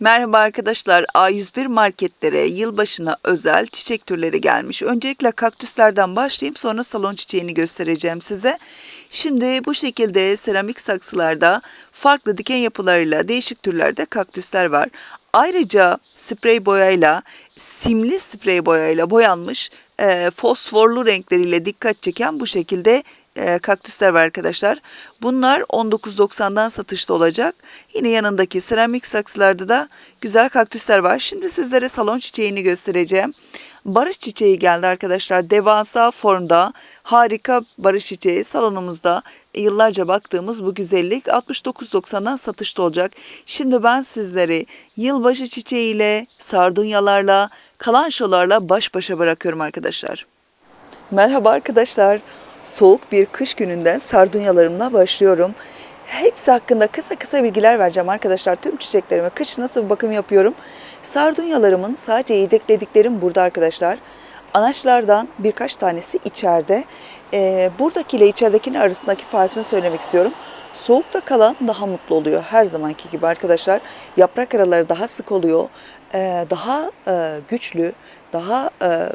Merhaba arkadaşlar. A101 marketlere yılbaşına özel çiçek türleri gelmiş. Öncelikle kaktüslerden başlayayım sonra salon çiçeğini göstereceğim size. Şimdi bu şekilde seramik saksılarda farklı diken yapılarıyla değişik türlerde kaktüsler var. Ayrıca sprey boyayla, simli sprey boyayla boyanmış e, fosforlu renkleriyle dikkat çeken bu şekilde e, kaktüsler var arkadaşlar. Bunlar 19.90'dan satışta olacak. Yine yanındaki seramik saksılarda da güzel kaktüsler var. Şimdi sizlere salon çiçeğini göstereceğim. Barış çiçeği geldi arkadaşlar. Devasa formda harika barış çiçeği salonumuzda yıllarca baktığımız bu güzellik 69.90'dan satışta olacak. Şimdi ben sizleri yılbaşı çiçeğiyle, sardunyalarla, kalançolarla baş başa bırakıyorum arkadaşlar. Merhaba arkadaşlar. Soğuk bir kış gününden sardunyalarımla başlıyorum. Hepsi hakkında kısa kısa bilgiler vereceğim arkadaşlar. Tüm çiçeklerime kış nasıl bir bakım yapıyorum. Sardunyalarımın sadece yedeklediklerim burada arkadaşlar. Anaçlardan birkaç tanesi içeride. Ee, buradakiyle içeridekinin arasındaki farkını söylemek istiyorum. Soğukta kalan daha mutlu oluyor her zamanki gibi arkadaşlar. Yaprak araları daha sık oluyor. Ee, daha e, güçlü, daha e,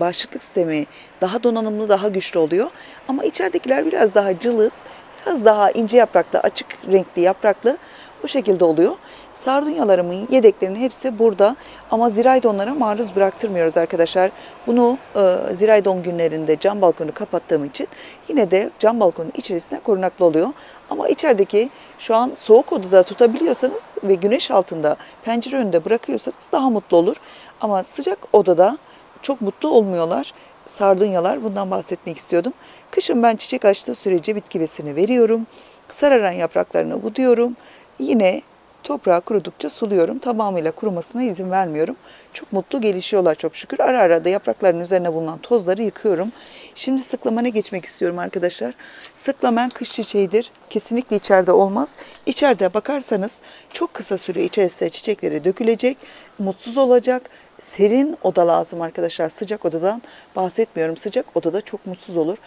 bağışıklık sistemi daha donanımlı, daha güçlü oluyor. Ama içeridekiler biraz daha cılız, biraz daha ince yapraklı, açık renkli yapraklı bu şekilde oluyor. Sardunyalarımın yedeklerinin hepsi burada ama ziraydonlara maruz bıraktırmıyoruz arkadaşlar. Bunu e, ziraydon günlerinde cam balkonu kapattığım için yine de cam balkonun içerisinde korunaklı oluyor. Ama içerideki şu an soğuk odada tutabiliyorsanız ve güneş altında pencere önünde bırakıyorsanız daha mutlu olur. Ama sıcak odada çok mutlu olmuyorlar. Sardunyalar bundan bahsetmek istiyordum. Kışın ben çiçek açtığı sürece bitki besini veriyorum. Sararan yapraklarını buduyorum. Yine toprağı kurudukça suluyorum. Tamamıyla kurumasına izin vermiyorum. Çok mutlu gelişiyorlar çok şükür. Ara ara da yaprakların üzerine bulunan tozları yıkıyorum. Şimdi sıklamana geçmek istiyorum arkadaşlar. Sıklamen kış çiçeğidir. Kesinlikle içeride olmaz. İçeride bakarsanız çok kısa süre içerisinde çiçekleri dökülecek. Mutsuz olacak. Serin oda lazım arkadaşlar. Sıcak odadan bahsetmiyorum. Sıcak odada çok mutsuz olur.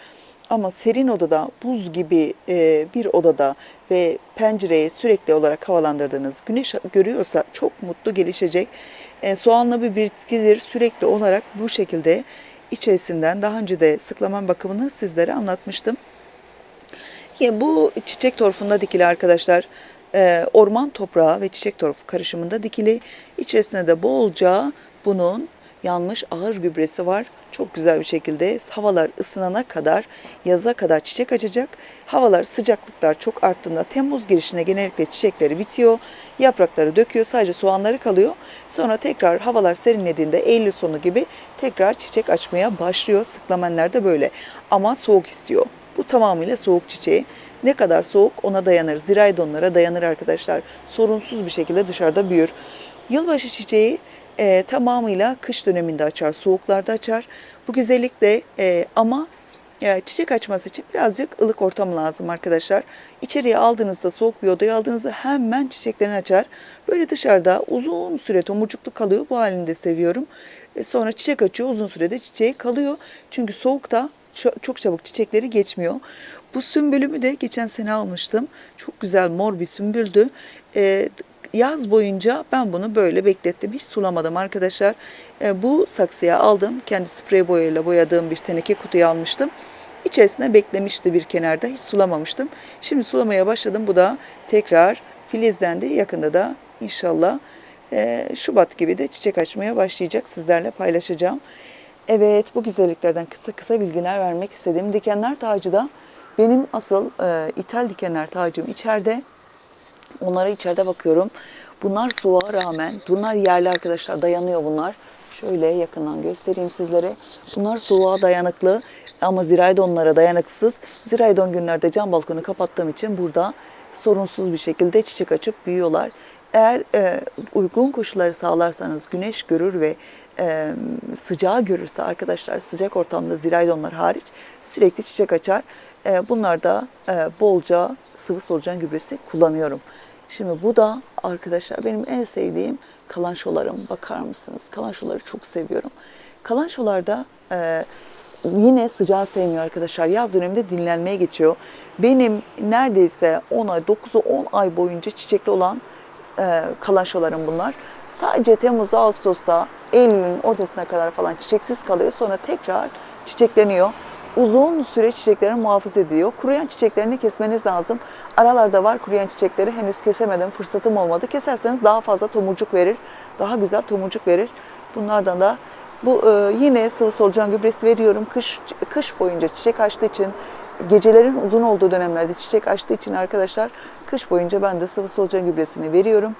Ama serin odada, buz gibi e, bir odada ve pencereyi sürekli olarak havalandırdığınız güneş görüyorsa çok mutlu gelişecek. E, soğanlı bir bitkidir. Sürekli olarak bu şekilde içerisinden daha önce de sıklaman bakımını sizlere anlatmıştım. Ya bu çiçek torfunda dikili arkadaşlar. E, orman toprağı ve çiçek torfu karışımında dikili. İçerisinde de bolca bunun yanmış ağır gübresi var. Çok güzel bir şekilde havalar ısınana kadar, yaza kadar çiçek açacak. Havalar sıcaklıklar çok arttığında Temmuz girişine genellikle çiçekleri bitiyor. Yaprakları döküyor. Sadece soğanları kalıyor. Sonra tekrar havalar serinlediğinde Eylül sonu gibi tekrar çiçek açmaya başlıyor. Sıklamenler de böyle. Ama soğuk istiyor. Bu tamamıyla soğuk çiçeği. Ne kadar soğuk ona dayanır. Ziraydonlara dayanır arkadaşlar. Sorunsuz bir şekilde dışarıda büyür. Yılbaşı çiçeği e, tamamıyla kış döneminde açar, soğuklarda açar. Bu güzellik de e, ama e, çiçek açması için birazcık ılık ortam lazım arkadaşlar. İçeriye aldığınızda, soğuk bir odaya aldığınızda hemen çiçeklerini açar. Böyle dışarıda uzun süre tomurcuklu kalıyor. Bu halini de seviyorum. E, sonra çiçek açıyor, uzun sürede çiçeği kalıyor. Çünkü soğukta çok, çabuk çiçekleri geçmiyor. Bu sümbülümü de geçen sene almıştım. Çok güzel mor bir sümbüldü. E, yaz boyunca ben bunu böyle beklettim. Hiç sulamadım arkadaşlar. E, bu saksıya aldım. Kendi sprey boyayla boyadığım bir teneke kutuya almıştım. İçerisine beklemişti bir kenarda. Hiç sulamamıştım. Şimdi sulamaya başladım. Bu da tekrar filizlendi. Yakında da inşallah e, Şubat gibi de çiçek açmaya başlayacak. Sizlerle paylaşacağım. Evet bu güzelliklerden kısa kısa bilgiler vermek istedim. Dikenler tacı da benim asıl e, ithal dikenler tacım içeride. Onlara içeride bakıyorum. Bunlar soğuğa rağmen, bunlar yerli arkadaşlar dayanıyor bunlar. Şöyle yakından göstereyim sizlere. Bunlar soğuğa dayanıklı ama ziraydonlara dayanıksız. Ziraydon günlerde cam balkonu kapattığım için burada sorunsuz bir şekilde çiçek açıp büyüyorlar. Eğer e, uygun koşulları sağlarsanız güneş görür ve e, sıcağı görürse arkadaşlar sıcak ortamda ziraydonlar hariç sürekli çiçek açar. E, bunlarda e, bolca sıvı solucan gübresi kullanıyorum. Şimdi bu da arkadaşlar benim en sevdiğim kalançolarım. Bakar mısınız? Kalançoları çok seviyorum. Kalançolarda e, yine sıcağı sevmiyor arkadaşlar. Yaz döneminde dinlenmeye geçiyor. Benim neredeyse 10 ay, 9'u 10 ay boyunca çiçekli olan e, kalaşolarım bunlar. Sadece Temmuz, Ağustos'ta Eylül'ün ortasına kadar falan çiçeksiz kalıyor. Sonra tekrar çiçekleniyor. Uzun süre çiçeklerini muhafaza ediyor. Kuruyan çiçeklerini kesmeniz lazım. Aralarda var kuruyan çiçekleri henüz kesemedim. Fırsatım olmadı. Keserseniz daha fazla tomurcuk verir. Daha güzel tomurcuk verir. Bunlardan da bu e, yine sıvı solucan gübresi veriyorum. Kış kış boyunca çiçek açtığı için gecelerin uzun olduğu dönemlerde çiçek açtığı için arkadaşlar kış boyunca ben de sıvı solucan gübresini veriyorum.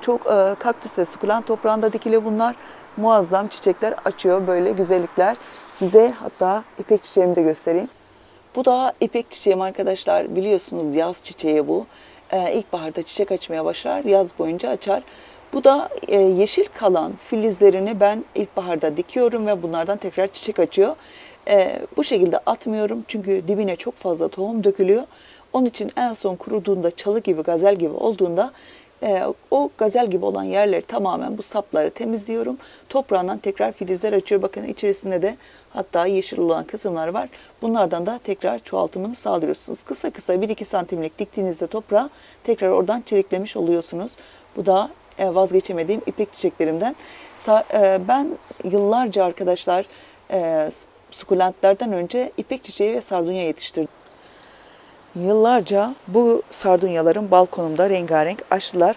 Çok e, kaktüs ve sukulent toprağında dikili bunlar. Muazzam çiçekler açıyor böyle güzellikler. Size hatta ipek çiçeğimi de göstereyim. Bu da ipek çiçeğim arkadaşlar. Biliyorsunuz yaz çiçeği bu. Ee, ilkbaharda çiçek açmaya başlar, yaz boyunca açar. Bu da e, yeşil kalan filizlerini ben ilkbaharda dikiyorum ve bunlardan tekrar çiçek açıyor. Ee, bu şekilde atmıyorum çünkü dibine çok fazla tohum dökülüyor. Onun için en son kuruduğunda çalı gibi, gazel gibi olduğunda e, o gazel gibi olan yerleri tamamen bu sapları temizliyorum. Toprağından tekrar filizler açıyor. Bakın içerisinde de hatta yeşil olan kısımlar var. Bunlardan da tekrar çoğaltımını sağlıyorsunuz. Kısa kısa 1-2 santimlik diktiğinizde toprağa tekrar oradan çeliklemiş oluyorsunuz. Bu da e, vazgeçemediğim ipek çiçeklerimden. Sa- e, Ben yıllarca arkadaşlar e, sukulentlerden önce ipek çiçeği ve sardunya yetiştirdim. Yıllarca bu sardunyaların balkonumda rengarenk açtılar.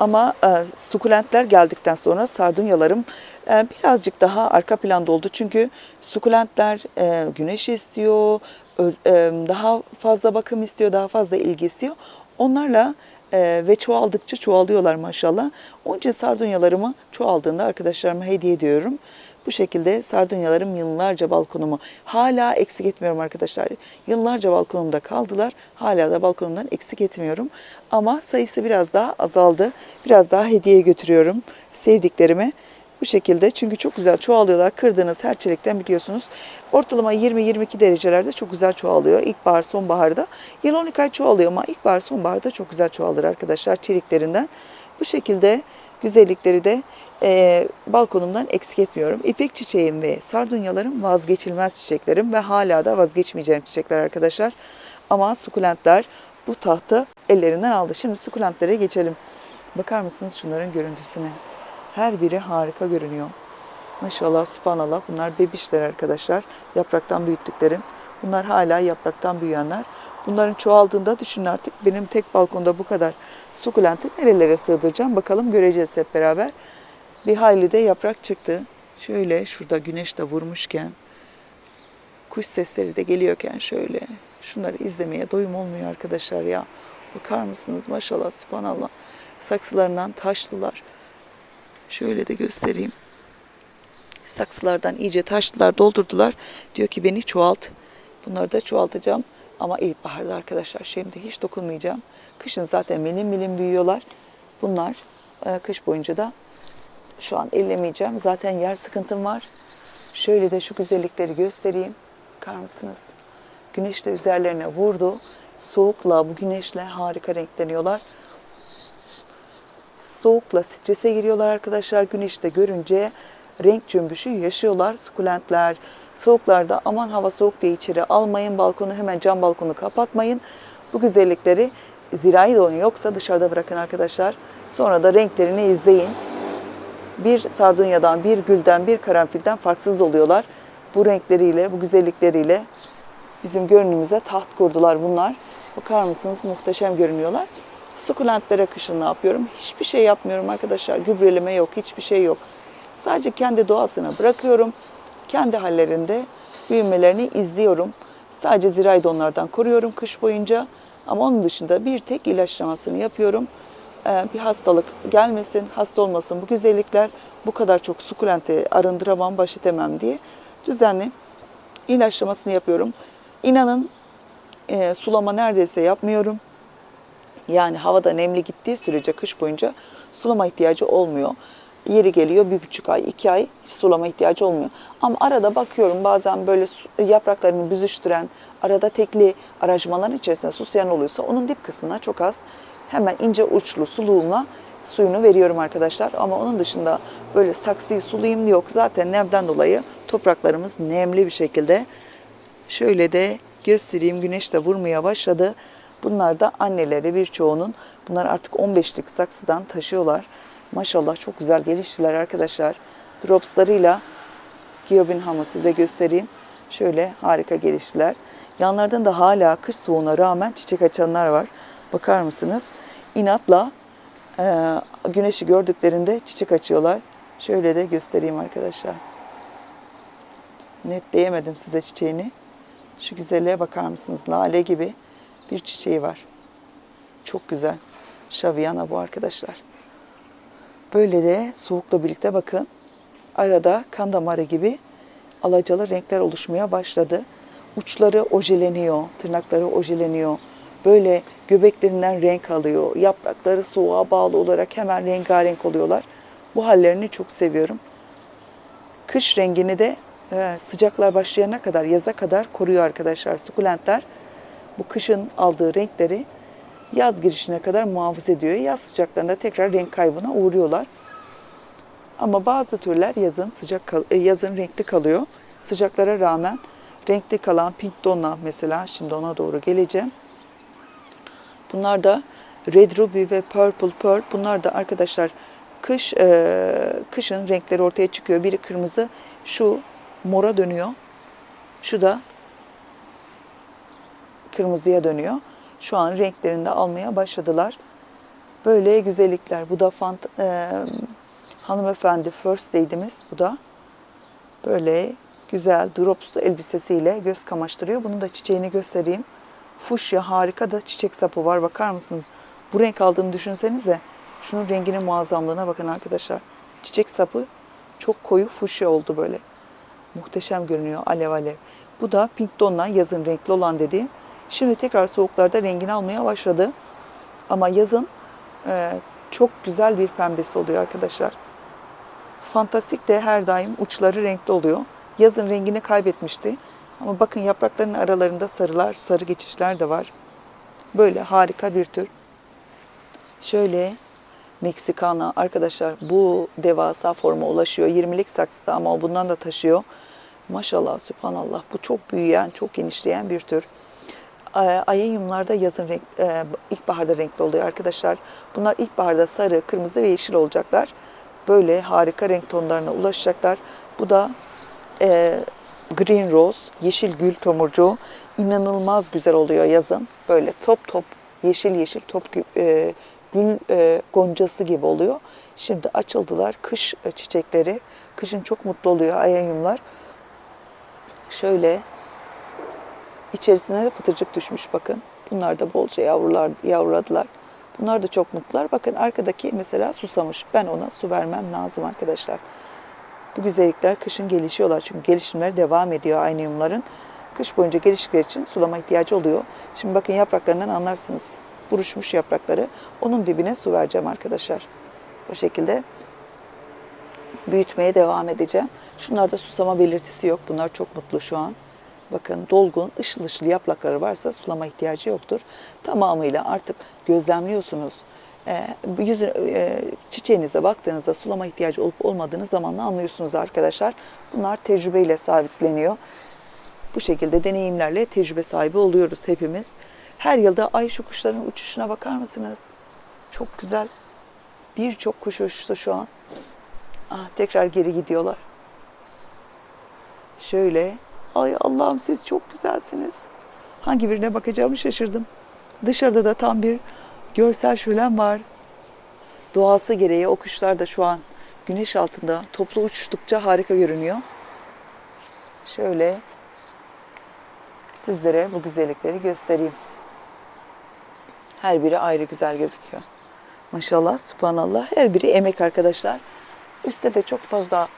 Ama e, sukulentler geldikten sonra sardunyalarım e, birazcık daha arka planda oldu. Çünkü sukulentler e, güneş istiyor, öz- e, daha fazla bakım istiyor, daha fazla ilgi istiyor. Onlarla e, ve çoğaldıkça çoğalıyorlar maşallah. Onun için sardunyalarımı çoğaldığında arkadaşlarıma hediye ediyorum. Bu şekilde sardunyalarım yıllarca balkonumu hala eksik etmiyorum arkadaşlar. Yıllarca balkonumda kaldılar. Hala da balkonumdan eksik etmiyorum. Ama sayısı biraz daha azaldı. Biraz daha hediye götürüyorum sevdiklerime. Bu şekilde çünkü çok güzel çoğalıyorlar. Kırdığınız her çelikten biliyorsunuz. Ortalama 20-22 derecelerde çok güzel çoğalıyor. İlkbahar, sonbaharda. Yıl 12 ay çoğalıyor ama ilkbahar, sonbaharda çok güzel çoğalır arkadaşlar çeliklerinden. Bu şekilde güzellikleri de e, balkonumdan eksik etmiyorum. İpek çiçeğim ve sardunyalarım vazgeçilmez çiçeklerim ve hala da vazgeçmeyeceğim çiçekler arkadaşlar. Ama sukulentler bu tahtı ellerinden aldı. Şimdi sukulentlere geçelim. Bakar mısınız şunların görüntüsüne? Her biri harika görünüyor. Maşallah, subhanallah. Bunlar bebişler arkadaşlar. Yapraktan büyüttüklerim. Bunlar hala yapraktan büyüyenler. Bunların çoğaldığında düşünün artık benim tek balkonda bu kadar sukulenti nerelere sığdıracağım bakalım göreceğiz hep beraber. Bir hayli de yaprak çıktı. Şöyle şurada güneş de vurmuşken, kuş sesleri de geliyorken şöyle şunları izlemeye doyum olmuyor arkadaşlar ya. Bakar mısınız maşallah subhanallah. Saksılarından taşlılar. Şöyle de göstereyim. Saksılardan iyice taşlılar doldurdular. Diyor ki beni çoğalt. Bunları da çoğaltacağım. Ama ilkbaharda arkadaşlar şimdi hiç dokunmayacağım. Kışın zaten milim milim büyüyorlar. Bunlar e, kış boyunca da şu an ellemeyeceğim. Zaten yer sıkıntım var. Şöyle de şu güzellikleri göstereyim. Bakar mısınız? Güneş de üzerlerine vurdu. Soğukla bu güneşle harika renkleniyorlar. Soğukla strese giriyorlar arkadaşlar. Güneşte görünce renk cümbüşü yaşıyorlar sukulentler. Soğuklarda aman hava soğuk diye içeri almayın. Balkonu hemen cam balkonu kapatmayın. Bu güzellikleri zirai donu yoksa dışarıda bırakın arkadaşlar. Sonra da renklerini izleyin. Bir sardunyadan, bir gülden, bir karanfilden farksız oluyorlar. Bu renkleriyle, bu güzellikleriyle bizim görünümüze taht kurdular bunlar. Bakar mısınız muhteşem görünüyorlar. Sukulentlere kışın ne yapıyorum? Hiçbir şey yapmıyorum arkadaşlar. Gübreleme yok, hiçbir şey yok. Sadece kendi doğasına bırakıyorum. Kendi hallerinde büyümelerini izliyorum. Sadece zirai donlardan koruyorum kış boyunca. Ama onun dışında bir tek ilaçlamasını yapıyorum. Ee, bir hastalık gelmesin, hasta olmasın bu güzellikler. Bu kadar çok sukulenti arındıramam, baş edemem diye düzenli ilaçlamasını yapıyorum. İnanın e, sulama neredeyse yapmıyorum. Yani havada nemli gittiği sürece kış boyunca sulama ihtiyacı olmuyor. Yeri geliyor bir buçuk ay, iki ay hiç sulama ihtiyacı olmuyor. Ama arada bakıyorum bazen böyle yapraklarını büzüştüren, arada tekli aracmaların içerisinde susayan oluyorsa onun dip kısmına çok az hemen ince uçlu suluğumla suyunu veriyorum arkadaşlar. Ama onun dışında böyle saksıyı sulayayım yok. Zaten nemden dolayı topraklarımız nemli bir şekilde. Şöyle de göstereyim güneş de vurmaya başladı. Bunlar da anneleri birçoğunun. Bunlar artık 15'lik saksıdan taşıyorlar. Maşallah çok güzel geliştiler arkadaşlar. Dropslarıyla Giobinham'ı size göstereyim. Şöyle harika geliştiler. Yanlardan da hala kış soğuğuna rağmen çiçek açanlar var. Bakar mısınız? İnatla e, güneşi gördüklerinde çiçek açıyorlar. Şöyle de göstereyim arkadaşlar. Netleyemedim size çiçeğini. Şu güzelliğe bakar mısınız? Lale gibi bir çiçeği var. Çok güzel. Şaviyana bu arkadaşlar. Böyle de soğukla birlikte bakın. Arada kan damarı gibi alacalı renkler oluşmaya başladı. Uçları ojeleniyor, tırnakları ojeleniyor. Böyle göbeklerinden renk alıyor. Yaprakları soğuğa bağlı olarak hemen rengarenk oluyorlar. Bu hallerini çok seviyorum. Kış rengini de e, sıcaklar başlayana kadar, yaza kadar koruyor arkadaşlar sukulentler. Bu kışın aldığı renkleri yaz girişine kadar muhafaza ediyor. Yaz sıcaklarında tekrar renk kaybına uğruyorlar. Ama bazı türler yazın sıcak e, yazın renkli kalıyor. Sıcaklara rağmen renkli kalan pink donna mesela şimdi ona doğru geleceğim. Bunlar da Red Ruby ve Purple Pearl. Bunlar da arkadaşlar kış e, kışın renkleri ortaya çıkıyor. Biri kırmızı, şu mora dönüyor. Şu da kırmızıya dönüyor. Şu an renklerini de almaya başladılar. Böyle güzellikler. Bu da fant e, hanımefendi first lady'miz bu da. Böyle güzel dropslu elbisesiyle göz kamaştırıyor. Bunun da çiçeğini göstereyim. Fuşya harika da çiçek sapı var. Bakar mısınız? Bu renk aldığını düşünsenize. Şunun renginin muazzamlığına bakın arkadaşlar. Çiçek sapı çok koyu fuşya oldu böyle. Muhteşem görünüyor alev alev. Bu da pink donna yazın renkli olan dediğim. Şimdi tekrar soğuklarda rengini almaya başladı. Ama yazın e, çok güzel bir pembesi oluyor arkadaşlar. Fantastik de her daim uçları renkli oluyor. Yazın rengini kaybetmişti. Ama bakın yaprakların aralarında sarılar, sarı geçişler de var. Böyle harika bir tür. Şöyle Meksikana arkadaşlar bu devasa forma ulaşıyor. 20'lik saksıda ama o bundan da taşıyor. Maşallah, sübhanallah. Bu çok büyüyen, çok genişleyen bir tür. Ay- Ayanyumlarda yazın renk, e, ilkbaharda renkli oluyor arkadaşlar. Bunlar ilkbaharda sarı, kırmızı ve yeşil olacaklar. Böyle harika renk tonlarına ulaşacaklar. Bu da e, Green Rose, yeşil gül tomurcuğu. inanılmaz güzel oluyor yazın. Böyle top top, yeşil yeşil top e, gül e, goncası gibi oluyor. Şimdi açıldılar kış e, çiçekleri. Kışın çok mutlu oluyor ayanyumlar. Şöyle İçerisine de pıtırcık düşmüş bakın. Bunlar da bolca yavrular, yavruladılar. Bunlar da çok mutlular. Bakın arkadaki mesela susamış. Ben ona su vermem lazım arkadaşlar. Bu güzellikler kışın gelişiyorlar. Çünkü gelişimler devam ediyor aynıyumların. Kış boyunca geliştikleri için sulama ihtiyacı oluyor. Şimdi bakın yapraklarından anlarsınız. Buruşmuş yaprakları. Onun dibine su vereceğim arkadaşlar. O şekilde büyütmeye devam edeceğim. Şunlarda susama belirtisi yok. Bunlar çok mutlu şu an. Bakın dolgun, ışıl ışıl yaprakları varsa sulama ihtiyacı yoktur. Tamamıyla artık gözlemliyorsunuz. Ee, e, çiçeğinize baktığınızda sulama ihtiyacı olup olmadığını zamanla anlıyorsunuz arkadaşlar. Bunlar tecrübeyle sabitleniyor. Bu şekilde deneyimlerle tecrübe sahibi oluyoruz hepimiz. Her yılda ay şu kuşların uçuşuna bakar mısınız? Çok güzel. Birçok kuş uçtu şu an. Ah, tekrar geri gidiyorlar. Şöyle. Ay Allah'ım siz çok güzelsiniz. Hangi birine bakacağımı şaşırdım. Dışarıda da tam bir görsel şölen var. Doğası gereği o kuşlar da şu an güneş altında toplu uçuştukça harika görünüyor. Şöyle sizlere bu güzellikleri göstereyim. Her biri ayrı güzel gözüküyor. Maşallah, subhanallah. Her biri emek arkadaşlar. Üstte de çok fazla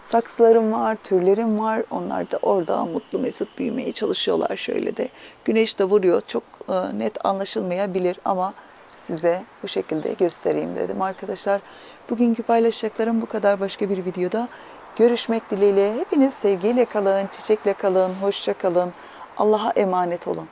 saksılarım var, türlerim var. Onlar da orada mutlu mesut büyümeye çalışıyorlar şöyle de. Güneş de vuruyor. Çok e, net anlaşılmayabilir ama size bu şekilde göstereyim dedim arkadaşlar. Bugünkü paylaşacaklarım bu kadar. Başka bir videoda görüşmek dileğiyle. Hepiniz sevgiyle kalın, çiçekle kalın, hoşça kalın. Allah'a emanet olun.